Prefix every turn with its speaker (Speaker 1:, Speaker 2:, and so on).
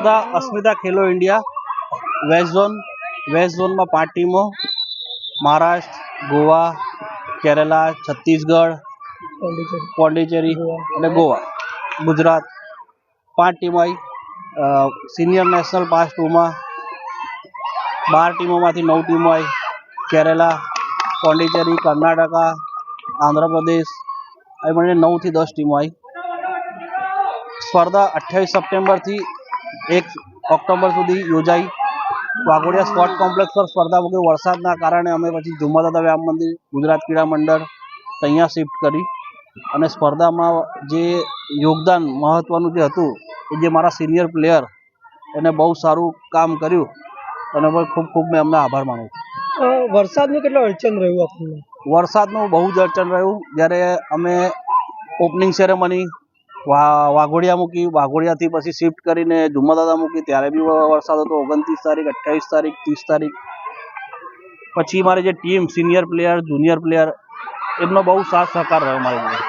Speaker 1: સ્પર્ધા Asmita Khelo India. West zone west ઝોનમાં પાંચ ટીમો. મહારાષ્ટ્ર, ગોવા, કેરલા, છત્તીસગઢ, પોંડિચેરી અને ગોવા. ગુજરાત પાંચ ટીમો આવી. સિનિયર નેશનલ પાસ ટુમાં બાર ટીમોમાંથી નવ ટીમો આવી. કેરલા, પોંડિચેરી, કર્ણાટકા, આંધ્રપ્રદેશ આવી મળીને નવથી દસ ટીમો આવી. સ્પર્ધા અઠ્યાવીસ સપ્ટેમ્બરથી એક ઓક્ટોબર સુધી યોજાઈ. વાઘોડિયા સ્પોર્ટ કોમ્પ્લેક્સ પર સ્પર્ધા મૂકી વરસાદના કારણે અમે પછી ઝુમ્મર દાદા વ્યાયામ મંદિર ગુજરાત ક્રીડા મંડળ અહીંયા શિફ્ટ કરી. અને સ્પર્ધામાં જે યોગદાન મહત્ત્વનું જે હતું એ જે મારા સિનિયર પ્લેયર એને બહુ સારું કામ કર્યું. અને ખૂબ ખૂબ મેં એમને આભાર માનું છું.
Speaker 2: વરસાદનું કેટલું અડચણ રહ્યું આપણને?
Speaker 1: વરસાદનું બહુ જ અડચણ રહ્યું. જ્યારે અમે ઓપનિંગ સેરેમની વાઘોડિયા મૂકી, વાઘોડિયાથી પછી શિફ્ટ કરીને ઝુમ્મર દાદા મૂકી, ત્યારે બી વરસાદ હતો, ઓગણત્રીસ તારીખ અઠ્યાવીસ તારીખ, ત્રીસ તારીખ. પછી મારી જે team senior player junior player એમનો બહુ સાથ સહકાર રહ્યો મારી જોડે.